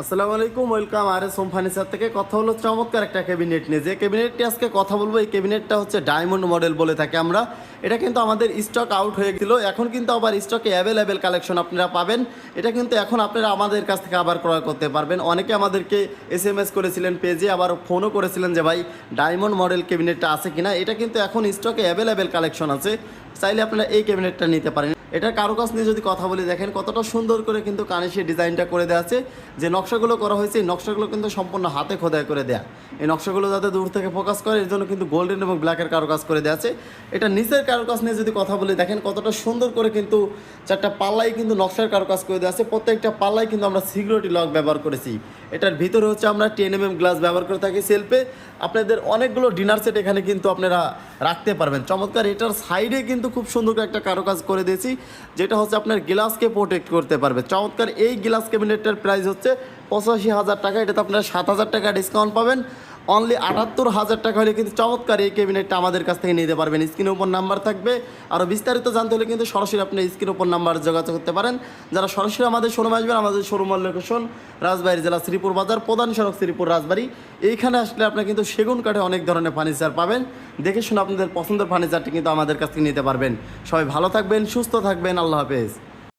আসসালামু আলাইকুম, welcome. R S home furniture থেকে কথা হলো চমৎকার একটা ক্যাবিনেট নিয়ে। যে ক্যাবিনেটটি আজকে কথা বলব, এই ক্যাবিনেটটা হচ্ছে ডায়মন্ড মডেল বলে থাকি আমরা। এটা কিন্তু আমাদের স্টক আউট হয়ে গেছিল। এখন কিন্তু আবার স্টকে অ্যাভেলেবেল কালেকশন আপনারা পাবেন। এটা কিন্তু এখন আপনারা আমাদের কাছ থেকে আবার ক্রয় করতে পারবেন। অনেকে আমাদেরকে এস এম এস করেছিলেন পেজে আবার ফোনও করেছিলেন যে, ভাই, ডায়মন্ড মডেল ক্যাবিনেটটা আছে কিনা? এটা কিন্তু এখন স্টকে অ্যাভেলেবেল কালেকশন আছে। চাইলে আপনারা এই ক্যাবিনেটটা নিতে পারেন। এটার কাছ নিয়ে যদি কথা বলি, দেখেন কতটা সুন্দর করে কিন্তু কানে সে ডিজাইনটা করে দেওয়া আছে। যে নকশাগুলো করা হয়েছে, এই নকশাগুলো কিন্তু সম্পূর্ণ হাতে খোদাই করে দেয়া। এই নকশাগুলো যাতে দূর থেকে ফোকাস করে, এর জন্য কিন্তু গোল্ডেন এবং ব্ল্যাকের কারুকাজ করে দেওয়া আছে। এটা নিচের কারুকাজ নিয়ে যদি কথা বলি, দেখেন কতটা সুন্দর করে কিন্তু চারটা পাল্লাই কিন্তু নকশার কারুকাজ করে দেওয়া আছে। প্রত্যেকটা পাল্লাই কিন্তু আমরা সিকিউরিটি লক ব্যবহার করেছি। এটার ভিতরে হচ্ছে আমরা টেন এম এম গ্লাস ব্যবহার করে থাকি সেলফে আপনাদের অনেকগুলো ডিনার সেট এখানে কিন্তু আপনারা রাখতে পারবেন। চমৎকার, এটার সাইডে কিন্তু খুব সুন্দর করে একটা কারুকাজ করে দিয়েছি, যেটা হচ্ছে আপনার গ্লাসকে প্রোটেক্ট করতে পারবে। চমৎকার, এই গ্লাস ক্যাবিনেটটার প্রাইস হচ্ছে পঁচাশি হাজার টাকা, এটাতে আপনারা সাত হাজার টাকা ডিসকাউন্ট পাবেন। অনলি আটাত্তর হাজার টাকা হলে কিন্তু চমৎকার এই ক্যাবিনেটটা আমাদের কাছ থেকে নিতে পারবেন। স্ক্রিনের উপর নাম্বার থাকবে। আরও বিস্তারিত জানতে হলে কিন্তু সরাসরি আপনি স্ক্রিনের উপর নাম্বার যোগাযোগ করতে পারেন। যারা সরাসরি আমাদের শোরুমে আসবেন, আমাদের শোরুমের লোকেশন রাজবাড়ি জেলা শ্রীপুর বাজার, প্রধান সড়ক শ্রীপুর রাজবাড়ি। এইখানে আসলে আপনারা কিন্তু সেগুন কাঠে অনেক ধরনের ফার্নিচার পাবেন। দেখে শুনে আপনাদের পছন্দের ফার্নিচারটি কিন্তু আমাদের কাছ থেকে নিতে পারবেন। সবাই ভালো থাকবেন, সুস্থ থাকবেন। আল্লাহ হাফেজ।